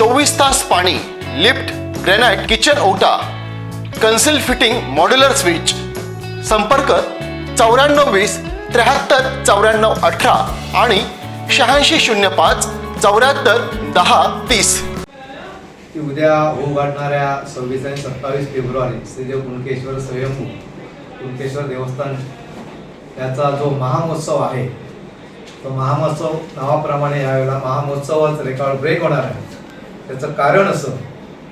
चोवीस तास पाणी लिफ्ट ग्रेनाइट किचन ओटा कन्सिल फिटिंग मॉड्युलर स्विच. संपर्क चौऱ्याण्णव वीस त्र्याहत्तर चौऱ्याण्णव अठरा आणि शहाऐंशी शून्य पाच चौऱ्याहत्तर दहा तीस. की उद्या होऊ सव्वीस आणि सत्तावीस फेब्रुवारी श्रीदेव कुणकेश्वर स्वयंभू कुणकेश्वर देवस्थान. याचा जो महामहोत्सव आहे तो महामहोत्सव नावाप्रमाणे यावेळेला महामहोत्सवच रेकॉर्ड ब्रेक होणार आहे. त्याचं कारण असं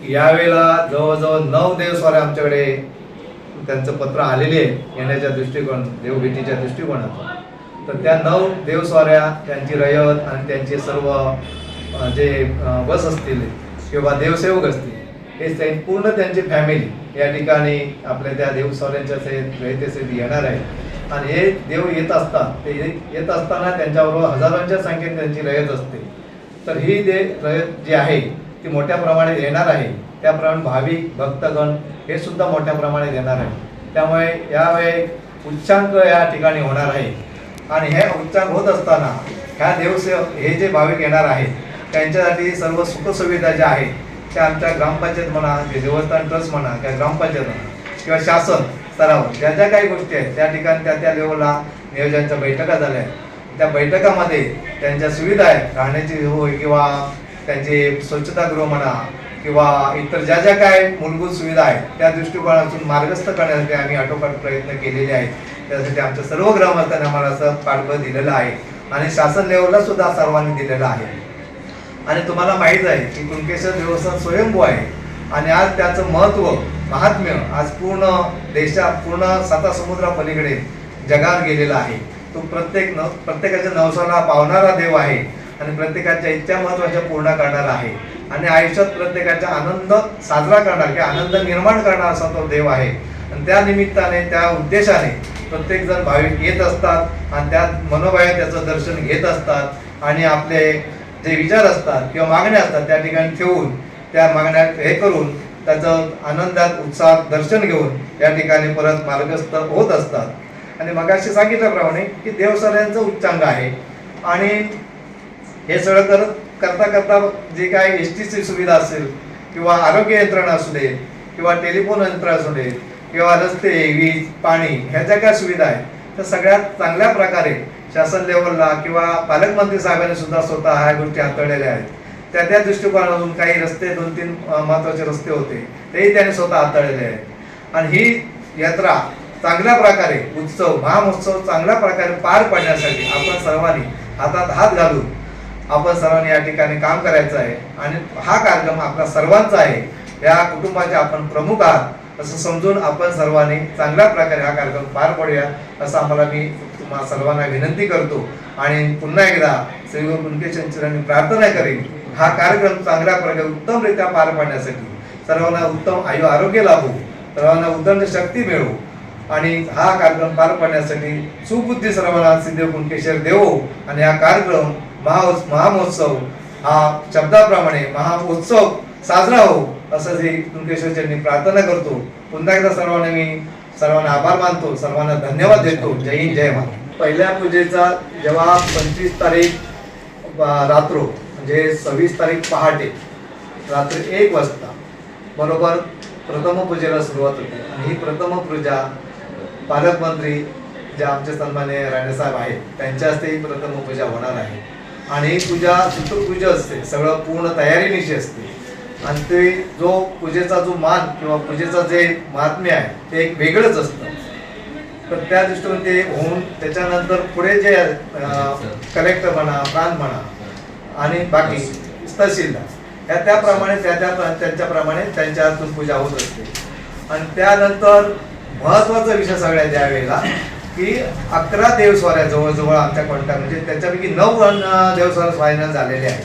की यावेळेला जवळजवळ नऊ देवस्वारे आमच्याकडे त्यांचं पत्र आलेले आहे येण्याच्या दृष्टिकोन देवभेटीच्या दृष्टिकोनातून तर त्या नऊ देवस्वाऱ्या त्यांची रयत आणि त्यांचे सर्व जे बस असतील किंवा देवसेवक असतील हे ते पूर्ण त्यांची फॅमिली या ठिकाणी आपल्या त्या देवस्वाऱ्यांच्या सहित येणार आहे आणि हे देव येत असतात ते येत असताना त्यांच्याबरोबर हजारांच्या संख्येने त्यांची रयत असते. तर ही दे रयत जी आहे ती मोठ्या प्रमाणात येणार आहे. त्याप्रमाणे भाविक भक्तगण हे सुद्धा मोठ्या प्रमाणात येणार आहे त्यामुळे यावेळी उच्चांक या ठिकाणी होणार आहे. आणि हे उच्चांक होत असताना ह्या देवसेवक हे जे भाविक येणार आहेत त्यांच्यासाठी सर्व सुखसुविधा ज्या आहेत त्या आमच्या ग्रामपंचायत म्हणा जे देवस्थान ट्रस्ट म्हणा किंवा ग्रामपंचायत म्हणा किंवा शासन स्तरावर ज्या ज्या काही गोष्टी आहेत त्या ठिकाणी त्या त्या लेवलला नियोजनाच्या बैठका झाल्या आहेत. त्या बैठकामध्ये त्यांच्या सुविधा आहेत राहण्याची होय किंवा त्यांचे स्वच्छतागृह म्हणा किंवा इतर ज्या ज्या काय मूलभूत सुविधा आहेत त्या दृष्टिकोनातून मार्गस्थ करण्यासाठी आम्ही आटोकाट प्रयत्न केलेले आहेत. त्यासाठी आमच्या सर्व ग्रामस्थांनी आम्हाला असं पाठबळ दिलेलं आहे आणि शासन लेवलला सुद्धा सर्वांनी दिलेलं आहे. आणि तुम्हाला माहीत आहे की कुणकेश्वर देवस्थान स्वयंभू आहे आणि आज त्याचं महत्त्व महात्म्य आज पूर्ण देशात पूर्ण साता समुद्रापलीकडे जगात गेलेला आहे. तो प्रत्येक न प्रत्येकाच्या नवसाला पावणारा देव आहे. आणि प्रत्येकाच्या इच्छा महत्त्वाच्या पूर्ण करणारा आहे. आणि आयुष्यात प्रत्येकाचा आनंद साजरा करणार किंवा आनंद निर्माण करणार असा तो देव आहे. आणि त्या निमित्ताने त्या उद्देशाने प्रत्येक जण भाविक येत असतात आणि त्या मनोभावे त्याचं दर्शन घेत असतात. आणि आपले जे विचार असतात किंवा मागण्या असतात त्या ठिकाणी ठेवून त्या मागण्या हे करून त्याचं आनंदात उत्साहात दर्शन घेऊन या ठिकाणी परत मार्गस्थ होत असतात. आणि मगाशी सांगितल्याप्रमाणे की देवसाऱ्यांचं उच्चांग आहे. आणि हे सगळं करत करता करता जे काय एस टीची सुविधा असेल किंवा आरोग्य यंत्रणा असू दे किंवा टेलिफोन यंत्र असू दे किंवा रस्ते वीज पाणी ह्या ज्या काय सुविधा आहेत त्या सगळ्यात चांगल्या प्रकारे शासन लेवलला किंवा पालकमंत्री साहेबांनी सुद्धा स्वतः ह्या गोष्टी हाताळलेल्या आहेत. त्या त्या दृष्टिकोनातून काही रस्ते दोन तीन महत्त्वाचे महत्त्वाचे रस्ते होते तेही त्याने स्वतः हाताळलेले आहेत. आणि ही यात्रा चांगल्या प्रकारे उत्सव महामहोत्सव चांगल्या प्रकारे पार पाडण्यासाठी आपण सर्वांनी हातात हात घालून आपण सर्वांनी या ठिकाणी काम करायचं आहे. आणि हा कार्यक्रम आपला सर्वांचा आहे. या कुटुंबाचे आपण प्रमुख आहात. असं समजून आपण सर्वांनी चांगल्या प्रकारे हा कार्यक्रम पार पडूया असं आम्हाला मी तुम्हा सर्वांना विनंती करतो. आणि पुन्हा एकदा श्री गुरु प्रार्थना करेन हा कार्यक्रम चांगल्या प्रकारे उत्तमरित्या पार पाडण्यासाठी. सर्वांना उत्तम आयु आरोग्य लाभू सर्वांना उत्तम शक्ती मिळवू आणि हा कार्यक्रम पार पाडण्यासाठी सुबुद्धी सर्वांना सिद्धेव कुणकेश्वर देवो. आणि हा कार्यक्रम महा महामहोत्सव हा शब्दाप्रमाणे महाउत्सव साजरा हो असं जे तुंकेश्वरचरणी प्रार्थना करतो. पुन्हा एकदा सर्वांना मी सर्वांना आभार मानतो सर्वांना धन्यवाद देतो. जय हिंद जय महाराज पहिल्या पूजेचा जेव्हा पंचवीस तारीख रात्रो म्हणजे सव्वीस तारीख पहाटे रात्री एक वाजता बरोबर प्रथम पूजेला सुरुवात होते. आणि ही प्रथम पूजा पालकमंत्री जे आमचे सन्मान्य राणेसाहेब आहेत त्यांच्या हस्ते ही प्रथम पूजा होणार आहे. आणि ही पूजा पूजा असते. सगळं पूर्ण तयारीनिशी असते. आणि ते जो पूजेचा जो मान किंवा पूजेचा जे महात्म्य आहे ते एक वेगळंच असतं. तर त्या दृष्टीने ते होऊन त्याच्यानंतर पुढे जे कलेक्टर म्हणा प्रांत म्हणा आणि बाकी तहसीलदार. या त्याप्रमाणे त्या त्या त्यांच्याप्रमाणे त्यांच्या हातून पूजा होत असते. आणि त्यानंतर महत्त्वाचा विषय सगळ्या ज्या वेळेला की अकरा देवस्वाऱ्या जवळजवळ आमच्या कॉन्टॅक्ट म्हणजे त्याच्यापैकी नऊ अं, देवस्वाऱ्या फायनल झालेले आहेत.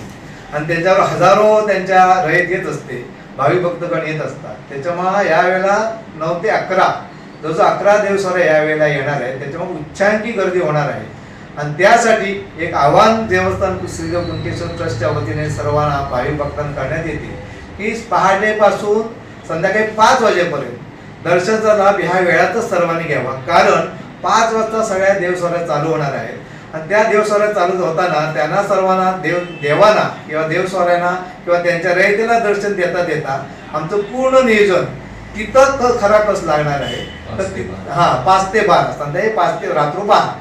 आणि त्याच्यावर हजारो त्यांच्या रयत येत असते. भावी भक्तगण येत असतात. त्याच्यामुळं यावेळेला नऊ ते अकरा जसं अकरा देवस्वाऱ्या यावेळेला येणार आहे त्याच्यामुळे उच्चांकी गर्दी होणार आहे. आणि त्यासाठी एक आव्हान देवस्थान श्रीदेव कुणकेश्वर ट्रस्टच्या वतीने सर्वांना भावी भक्तांना करण्यात येते. की पहाटेपासून संध्याकाळी पाच वाजेपर्यंत दर्शनाचा लाभ ह्या वेळातच सर्वांनी घ्यावा. कारण पाच वाजता सगळ्या देवस्वाऱ्या चालू होणार आहेत. आणि त्या देवस्वाऱ्या चालू होताना त्यांना सर्वांना देव देवांना किंवा देवस्वाऱ्यांना किंवा त्यांच्या रयतेला दर्शन देता देता आमचं पूर्ण नियोजन तिथं क- खरा कस लागणार आहे? तर पाच ते ति- बारा. हा पाच ते बारा. संध्याकाळी पाच ते रात्र बारा.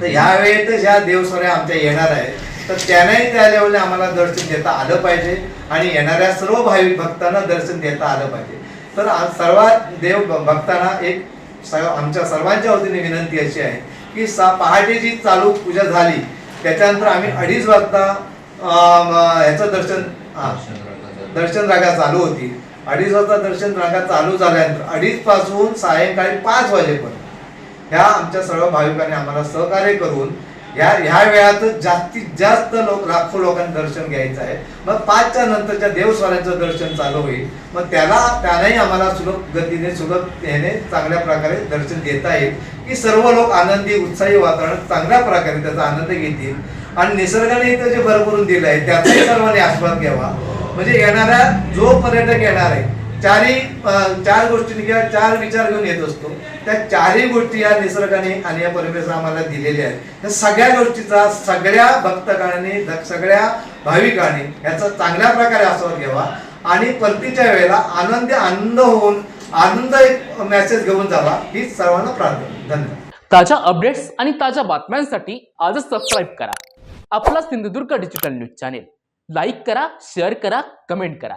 तर ह्या वेळेतच ह्या देवस्वाऱ्या आमच्या येणार आहेत. तर त्यांनाही त्या लेवलने आम्हाला दर्शन देता आलं पाहिजे आणि येणाऱ्या सर्व भाविक भक्तांना दर्शन देता आलं पाहिजे. तर सर्वात देव भक्तांना एक आमच्या सर्वांच्या वतीने विनंती अशी आहे की सा पहाटे जी चालू पूजा झाली त्याच्यानंतर आम्ही अडीच वाजता ह्याचं दर्शन दर्शन रागा चालू होती. अडीच वाजता दर्शन रांगा चालू झाल्यानंतर अडीच पासून सायंकाळी पाच वाजेपर्यंत ह्या आमच्या सर्व भाविकांनी आम्हाला सहकार्य करून ह्या ह्या वेळातच जास्तीत जास्त लोक लाखो लोकांना दर्शन घ्यायचं आहे. मग पाचच्या नंतरच्या देवस्वाऱ्यांचं दर्शन चालू होईल. मग त्याला त्यालाही आम्हाला सुलभ गतीने सुलभ याने चांगल्या प्रकारे दर्शन देता येईल. की सर्व लोक आनंदी उत्साही वातावरण चांगल्या प्रकारे त्याचा आनंद घेतील. आणि निसर्गाने इथं जे भरभरून दिलं आहे त्याचाही सर्वांनी आस्वाद घ्यावा. म्हणजे येणाऱ्या जो पर्यटक येणार आहे चारही चार गोष्टी किंवा चार विचार घेऊन येत असतो. त्या चारही गोष्टी या निसर्गाने आणि या परमेश्वर आम्हाला दिलेल्या आहेत. त्या सगळ्या गोष्टीचा सगळ्या भक्तगणांनी सगळ्या भाविकाने याचा चांगल्या प्रकारे आस्वाद घ्यावा. आणि परतीच्या वेळेला आनंद आनंद होऊन आनंद एक मेसेज घेऊन जावा ही सर्वांना प्रार्थना. धन्यवाद. ताज्या अपडेट्स आणि ताज्या बातम्यांसाठी आजच सबस्क्राईब करा. आपला Sindhudurg digital news channel like करा शेअर करा कमेंट करा.